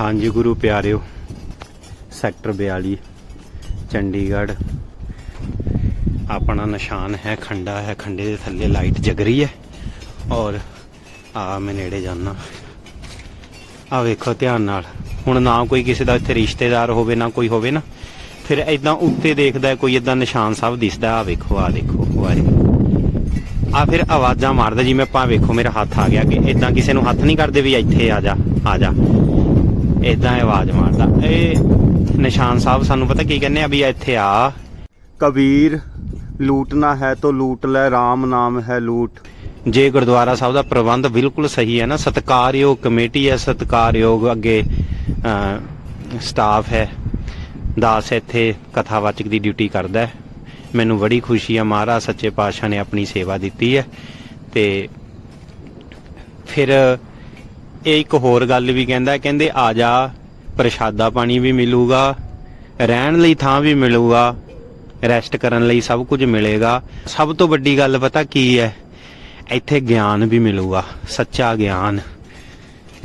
ਹਾਂਜੀ, ਗੁਰੂ ਪਿਆਰਿਓ, ਸੈਕਟਰ 42 ਚੰਡੀਗੜ੍ਹ। ਆਪਣਾ ਨਿਸ਼ਾਨ ਹੈ, ਖੰਡਾ ਹੈ, ਖੰਡੇ ਦੇ ਥੱਲੇ ਲਾਈਟ ਜਗ ਰਹੀ ਹੈ। ਔਰ ਆ ਮੈਂ ਨੇੜੇ ਜਾਣਾ ਆ ਵੇਖੋ ਧਿਆਨ ਨਾਲ। ਹੁਣ ਨਾ ਕੋਈ ਕਿਸੇ ਦਾ ਇੱਥੇ ਰਿਸ਼ਤੇਦਾਰ ਹੋਵੇ, ਨਾ ਕੋਈ ਹੋਵੇ ਨਾ। ਫਿਰ ਐਦਾਂ ਉੱਤੇ ਦੇਖਦਾ ਕੋਈ ਇਦਾਂ ਨਿਸ਼ਾਨ ਸਾਹਿਬ ਦਿਸਦਾ ਆ ਵੇਖੋ, ਆ ਦੇਖੋ ਵਾਹਿਗੁਰੂ ਆ ਫਿਰ ਆਵਾਜ਼ਾਂ ਮਾਰਦਾ ਜਿਵੇਂ ਆਪਾਂ ਵੇਖੋ, ਮੇਰਾ ਹੱਥ ਆ ਗਿਆ ਕਿ ਇਦਾਂ ਕਿਸੇ ਨੂੰ ਹੱਥ ਨਹੀਂ ਕਰਦੇ ਵੀ ਇੱਥੇ ਆ ਜਾ ਆ ਜਾ। ਇਦਾਂ ਆਵਾਜ਼ ਮਾਰਦਾ। ਇਹ ਨਿਸ਼ਾਨ ਸਾਹਿਬ ਸਾਨੂੰ ਪਤਾ ਕੀ ਕਹਿੰਦੇ ਆ ਵੀ ਇੱਥੇ ਆ। ਕਬੀਰ ਲੂਟਣਾ ਹੈ ਤਾਂ ਲੂਟ ਲੈ RAM ਨਾਮ ਹੈ ਲੂਟ। ਜੇ ਗੁਰਦੁਆਰਾ ਸਾਹਿਬ ਦਾ ਪ੍ਰਬੰਧ ਬਿਲਕੁਲ ਸਹੀ ਹੈ ਨਾ ਸਤਿਕਾਰਯੋਗ ਕਮੇਟੀ ਹੈ ਸਤਿਕਾਰਯੋਗ ਅੱਗੇ ਸਟਾਫ ਹੈ। ਦਾਸ ਇੱਥੇ ਕਥਾਵਾਚਕ ਦੀ ਡਿਊਟੀ ਕਰਦਾ ਹੈ। ਮੈਨੂੰ ਬੜੀ ਖੁਸ਼ੀ ਹੈ ਮਹਾਰਾਜ ਸੱਚੇ ਪਾਤਸ਼ਾਹ ਨੇ ਆਪਣੀ ਸੇਵਾ ਦਿੱਤੀ ਹੈ। ਤੇ ਫਿਰ ਇਹ ਇੱਕ ਹੋਰ ਗੱਲ ਵੀ ਕਹਿੰਦਾ, ਕਹਿੰਦੇ ਆ ਜਾ, ਪ੍ਰਸ਼ਾਦਾ ਪਾਣੀ ਵੀ ਮਿਲੂਗਾ, ਰਹਿਣ ਲਈ ਥਾਂ ਵੀ ਮਿਲੂਗਾ ਰੈਸਟ ਕਰਨ ਲਈ ਸਭ ਕੁਝ ਮਿਲੇਗਾ। ਸਭ ਤੋਂ ਵੱਡੀ ਗੱਲ ਪਤਾ ਕੀ ਹੈ? ਇੱਥੇ ਗਿਆਨ ਵੀ ਮਿਲੂਗਾ, ਸੱਚਾ ਗਿਆਨ।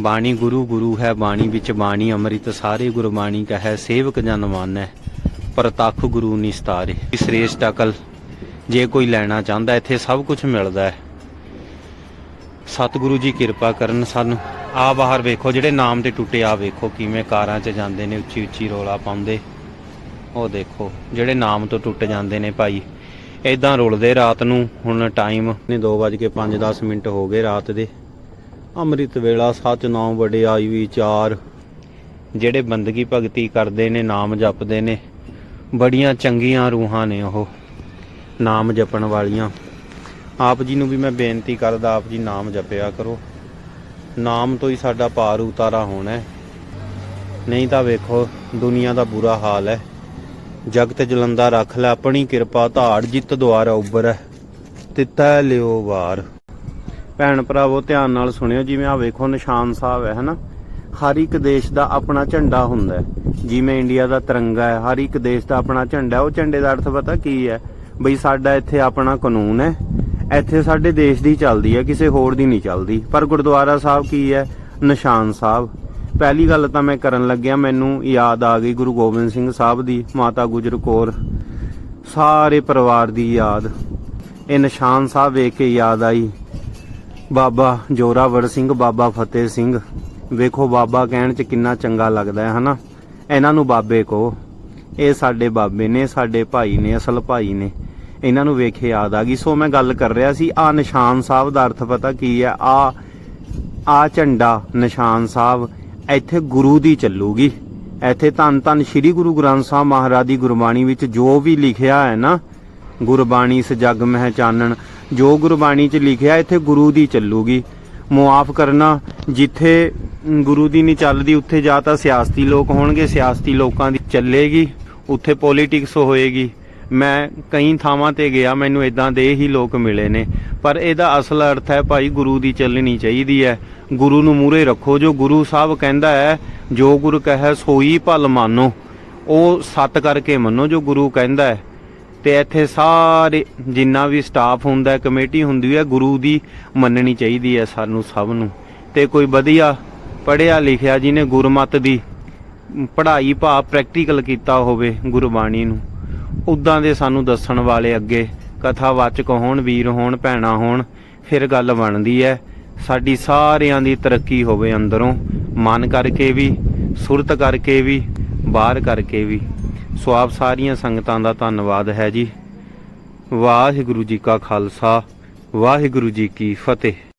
ਬਾਣੀ ਗੁਰੂ ਗੁਰੂ ਹੈ, ਬਾਣੀ ਵਿੱਚ ਬਾਣੀ ਅੰਮ੍ਰਿਤ, ਸਾਰੇ ਗੁਰਬਾਣੀ ਕਹੈ, ਸੇਵਕ ਜਨ ਮਾਨੈ, ਪ੍ਰਤੱਖ ਗੁਰੂ ਨਿਸਤਾਰੇ। ਸ੍ਰੇਸ਼ਟ ਅਕਲ ਜੇ ਕੋਈ ਲੈਣਾ ਚਾਹੁੰਦਾ, ਇੱਥੇ ਸਭ ਕੁਝ ਮਿਲਦਾ ਹੈ। ਸਤਿਗੁਰੂ ਜੀ ਕਿਰਪਾ ਕਰਨ ਸਾਨੂੰ। ਆ ਬਾਹਰ ਵੇਖੋ, ਜਿਹੜੇ ਨਾਮ ਤੇ ਟੁੱਟੇ ਆ ਵੇਖੋ, ਕਿਵੇਂ ਕਾਰਾਂ 'ਚ ਜਾਂਦੇ ਨੇ, ਉੱਚੀ ਉੱਚੀ ਰੋਲਾ ਪਾਉਂਦੇ। ਉਹ ਦੇਖੋ, ਜਿਹੜੇ ਨਾਮ ਤੋਂ ਟੁੱਟ ਜਾਂਦੇ ਨੇ ਭਾਈ। ਇਦਾਂ ਰੁਲਦੇ ਰਾਤ ਨੂੰ, ਹੁਣ ਟਾਈਮ ਨੇ 2:05-10 ਮਿੰਟ ਹੋ ਗਏ ਰਾਤ ਦੇ। ਅੰਮ੍ਰਿਤ ਵੇਲਾ, ਸੱਚ ਨਾਮ ਵਡਿਆਈ ਵਿਚਾਰ ਜਿਹੜੇ ਬੰਦਗੀ ਭਗਤੀ ਕਰਦੇ ਨੇ, ਨਾਮ ਜਪਦੇ ਨੇ, ਬੜੀਆਂ ਚੰਗੀਆਂ ਰੂਹਾਂ ਨੇ ਉਹ, ਨਾਮ ਜਪਣ ਵਾਲੀਆਂ। ਆਪ ਜੀ ਨੂੰ ਵੀ ਮੈਂ ਬੇਨਤੀ ਕਰਦਾ, ਆਪ ਜੀ ਨਾਮ ਜਪਿਆ ਕਰੋ। ਨਾਮ ਤੋਂ ਹੀ ਸਾਡਾ ਪਾਰ ਉਤਾਰਾ ਹੋਣਾ ਹੈ। ਨਹੀਂ ਤਾਂ ਵੇਖੋ, ਦੁਨੀਆ ਦਾ ਬੁਰਾ ਹਾਲ ਹੈ। ਜਗਤ ਜਲੰਦਾ ਰੱਖ ਲੈ, ਆਪਣੀ ਕਿਰਪਾ ਧਾੜ, ਜਿੱਤ ਦੁਆਰਾ ਉੱਭਰੈ ਤਿੱਤੈ ਲਿਓ ਵਾਰ। ਭੈਣ ਭਰਾਵੋ, ਧਿਆਨ ਨਾਲ ਸੁਣਿਓ, ਜਿਵੇਂ ਆ ਵੇਖੋ, ਨਿਸ਼ਾਨ ਸਾਹਿਬ ਹੈ, ਹਨਾ? ਹਰ ਇੱਕ ਦੇਸ਼ ਦਾ ਆਪਣਾ ਝੰਡਾ ਹੁੰਦਾ ਹੈ। ਜਿਵੇਂ ਇੰਡੀਆ ਦਾ ਤਿਰੰਗਾ ਹੈ, ਹਰ ਇੱਕ ਦੇਸ਼ ਦਾ ਆਪਣਾ ਝੰਡਾ ਉਹ ਝੰਡੇ ਦਾ ਅਰਥ ਪਤਾ ਕੀ ਹੈ? ਬਈ ਸਾਡਾ ਇੱਥੇ ਆਪਣਾ ਕਾਨੂੰਨ ਹੈ। ਇੱਥੇ ਸਾਡੇ ਦੇਸ਼ ਦੀ ਚੱਲਦੀ ਹੈ ਕਿਸੇ ਹੋਰ ਦੀ ਨਹੀਂ ਚੱਲਦੀ। ਪਰ ਗੁਰਦੁਆਰਾ ਸਾਹਿਬ ਕੀ ਹੈ? ਨਿਸ਼ਾਨ ਸਾਹਿਬ। ਪਹਿਲੀ ਗੱਲ ਤਾਂ ਮੈਂ ਕਰਨ ਲੱਗਿਆ, ਮੈਨੂੰ ਯਾਦ ਆ ਗਈ ਗੁਰੂ ਗੋਬਿੰਦ ਸਿੰਘ ਸਾਹਿਬ ਦੀ, ਮਾਤਾ ਗੁਜਰ ਕੌਰ। ਸਾਰੇ ਪਰਿਵਾਰ ਦੀ ਯਾਦ। ਇਹ ਨਿਸ਼ਾਨ ਸਾਹਿਬ ਵੇਖ ਕੇ ਯਾਦ ਆਈ। ਬਾਬਾ ਜੋਰਾਵਰ ਸਿੰਘ, ਬਾਬਾ ਫਤਿਹ ਸਿੰਘ। ਵੇਖੋ ਬਾਬਾ ਕਹਿਣ ਚ ਕਿੰਨਾ ਚੰਗਾ ਲੱਗਦਾ ਹੈ, ਹਨਾ? ਇਹਨਾਂ ਨੂੰ ਬਾਬੇ ਕੋ ਇਹ ਸਾਡੇ ਬਾਬੇ ਨੇ, ਸਾਡੇ ਭਾਈ ਨੇ, ਅਸਲ ਭਾਈ ਨੇ। ਇਹਨਾਂ ਨੂੰ ਵੇਖੇ ਯਾਦ ਆ ਗਈ। ਸੋ ਮੈਂ ਗੱਲ ਕਰ ਰਿਹਾ ਸੀ ਆ ਨਿਸ਼ਾਨ ਸਾਹਿਬ ਦਾ ਅਰਥ ਪਤਾ ਕੀ ਹੈ? ਆ ਆ ਝੰਡਾ ਨਿਸ਼ਾਨ ਸਾਹਿਬ ਇੱਥੇ ਗੁਰੂ ਦੀ ਚੱਲੂਗੀ। ਇੱਥੇ ਧੰਨ ਧੰਨ ਸ੍ਰੀ ਗੁਰੂ ਗ੍ਰੰਥ ਸਾਹਿਬ ਮਹਾਰਾਜ ਦੀ ਗੁਰਬਾਣੀ ਵਿੱਚ ਜੋ ਵੀ ਲਿਖਿਆ ਹੈ ਨਾ, ਗੁਰਬਾਣੀ ਇਸ ਜਗ ਮਹਿ ਚਾਨਣ, ਜੋ ਗੁਰਬਾਣੀ 'ਚ ਲਿਖਿਆ ਇੱਥੇ ਗੁਰੂ ਦੀ ਚੱਲੂਗੀ। ਮੁਆਫ ਕਰਨਾ, ਜਿੱਥੇ ਗੁਰੂ ਦੀ ਨਹੀਂ ਚੱਲਦੀ, ਉੱਥੇ ਜਾਂ ਤਾਂ ਸਿਆਸਤੀ ਲੋਕ ਹੋਣਗੇ, ਸਿਆਸਤੀ ਲੋਕਾਂ ਦੀ ਚੱਲੇਗੀ, ਉੱਥੇ ਪੋਲਿਟਿਕਸ ਹੋਏਗੀ। ਮੈਂ ਕਈ ਥਾਵਾਂ ਤੇ ਗਿਆ, ਮੈਨੂੰ ਇਦਾਂ ਦੇ ਹੀ ਲੋਕ ਮਿਲੇ ਨੇ। ਪਰ ਇਹਦਾ ਅਸਲ ਅਰਥ ਹੈ ਭਾਈ ਗੁਰੂ ਦੀ ਚੱਲਣੀ ਚਾਹੀਦੀ ਹੈ। ਗੁਰੂ ਨੂੰ ਮੂਰੇ ਰੱਖੋ, ਜੋ ਗੁਰੂ ਸਾਹਿਬ ਕਹਿੰਦਾ ਹੈ, ਜੋ ਗੁਰੂ ਕਹੈ ਸੋਈ ਭਲ ਮਾਨੋ। ਉਹ ਸੱਤ ਕਰਕੇ ਮੰਨੋ ਜੋ ਗੁਰੂ ਕਹਿੰਦਾ ਹੈ। ਤੇ ਇੱਥੇ ਸਾਰੇ ਜਿੰਨਾ ਵੀ ਸਟਾਫ ਹੁੰਦਾ, ਕਮੇਟੀ ਹੁੰਦੀ ਹੈ, ਗੁਰੂ ਦੀ ਮੰਨਣੀ ਚਾਹੀਦੀ ਹੈ ਸਾਨੂੰ ਸਭ ਨੂੰ। ਤੇ ਕੋਈ ਵਧੀਆ ਪੜਿਆ ਲਿਖਿਆ ਜਿਹਨੇ ਗੁਰਮਤ ਦੀ ਪੜ੍ਹਾਈ ਭਾਵ ਪ੍ਰੈਕਟੀਕਲ ਕੀਤਾ ਹੋਵੇ ਗੁਰਬਾਣੀ ਨੂੰ। ਉਦਾਂ ਦੇ ਸਾਨੂੰ ਦੱਸਣ ਵਾਲੇ ਅੱਗੇ ਕਥਾਵਾਚਕ ਹੋਣ, ਵੀਰ ਹੋਣ, ਭੈਣਾ ਹੋਣ, ਫਿਰ ਗੱਲ ਬਣਦੀ ਹੈ ਸਾਡੀ ਸਾਰਿਆਂ ਦੀ ਤਰੱਕੀ ਹੋਵੇ ਅੰਦਰੋਂ, ਮਨ ਕਰਕੇ ਵੀ, ਸੁਰਤ ਕਰਕੇ ਵੀ, ਬਾਹਰ ਕਰਕੇ ਵੀ। ਸੋ ਆਪ ਸਾਰੀਆਂ ਸੰਗਤਾਂ ਦਾ ਧੰਨਵਾਦ ਹੈ ਜੀ। ਵਾਹਿਗੁਰੂ ਜੀ ਕਾ ਖਾਲਸਾ, ਵਾਹਿਗੁਰੂ ਜੀ ਕੀ ਫਤਿਹ।